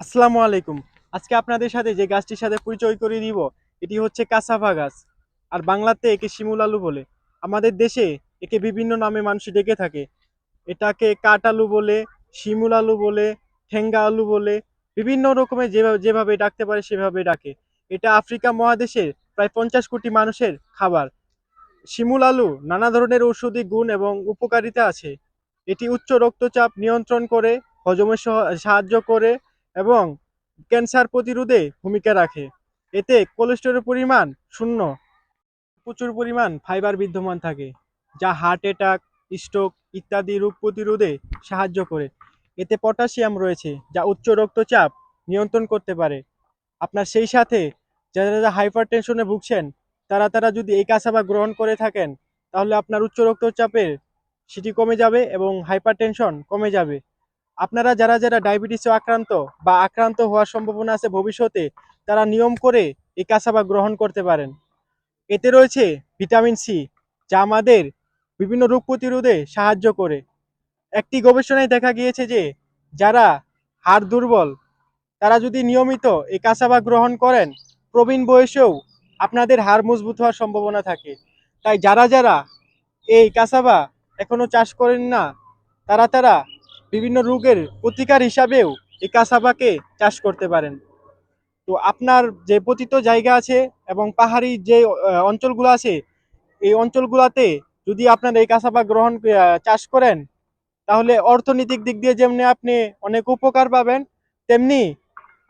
আসসালামু আলাইকুম। আজকে আপনাদের সাথে যে গাছটির সাথে পরিচয় করিয়ে দিব, এটি হচ্ছে কাসাভা গাছ, আর বাংলাতে একে শিমুল আলু বলে। আমাদের দেশে একে বিভিন্ন নামে মানুষ ডেকে থাকে। এটাকে কাঠ আলু বলে, শিমুল আলু বলে, ঠেঙ্গা আলু বলে, বিভিন্ন রকমের যেভাবে যেভাবে ডাকতে পারে সেভাবে ডাকে। এটা আফ্রিকা মহাদেশের প্রায় পঞ্চাশ কোটি মানুষের খাবার। শিমুল আলু নানা ধরনের ঔষধি গুণ এবং উপকারিতা আছে। এটি উচ্চ রক্তচাপ নিয়ন্ত্রণ করে, হজমে সাহায্য করে এবং ক্যান্সার প্রতিরোধে ভূমিকা রাখে। এতে কোলেস্টেরলের পরিমাণ শূন্য। প্রচুর পরিমাণ ফাইবার বিদ্যমান থাকে, যা হার্ট অ্যাটাক, স্ট্রোক ইত্যাদি রোগ প্রতিরোধে সাহায্য করে। এতে পটাশিয়াম রয়েছে, যা উচ্চ রক্তচাপ নিয়ন্ত্রণ করতে পারে। আপনার সেই সাথে যারা যারা হাইপার টেনশনে ভুগছেন, তারা তারা যদি এই কাঁচাবা গ্রহণ করে থাকেন, তাহলে আপনার উচ্চ রক্তচাপের সেটি কমে যাবে এবং হাইপার টেনশন কমে যাবে। আপনারা যারা যারা ডায়াবেটিসে আক্রান্ত বা আক্রান্ত হওয়ার সম্ভাবনা আছে ভবিষ্যতে, তারা নিয়ম করে এই কাঁচাবা গ্রহণ করতে পারেন। এতে রয়েছে ভিটামিন সি, যা আমাদের বিভিন্ন রোগ প্রতিরোধে সাহায্য করে। একটি গবেষণায় দেখা গিয়েছে যে, যারা হাড় দুর্বল, তারা যদি নিয়মিত এই কাঁচাবা গ্রহণ করেন, প্রবীণ বয়সেও আপনাদের হাড় মজবুত হওয়ার সম্ভাবনা থাকে। তাই যারা যারা এই কাঁচাবা এখনও চাষ করেন না, তারা তারা বিভিন্ন রোগের প্রতিকার হিসাবেও এই কাঁচাবাকে চাষ করতে পারেন। তো আপনার যে পতিত জায়গা আছে এবং পাহাড়ি যে অঞ্চলগুলো আছে, এই অঞ্চলগুলোতে যদি আপনার এই কাঁচাবা গ্রহণ চাষ করেন, তাহলে অর্থনৈতিক দিক দিয়ে যেমনি আপনি অনেক উপকার পাবেন, তেমনি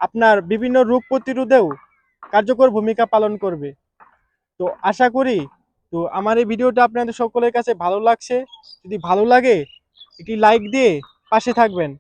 আপনার বিভিন্ন রোগ প্রতিরোধেও কার্যকর ভূমিকা পালন করবে। তো আশা করি, তো আমার এই ভিডিওটা আপনাদের সকলের কাছে ভালো লাগছে। যদি ভালো লাগে, একটি লাইক দিয়ে পাশে থাকবেন।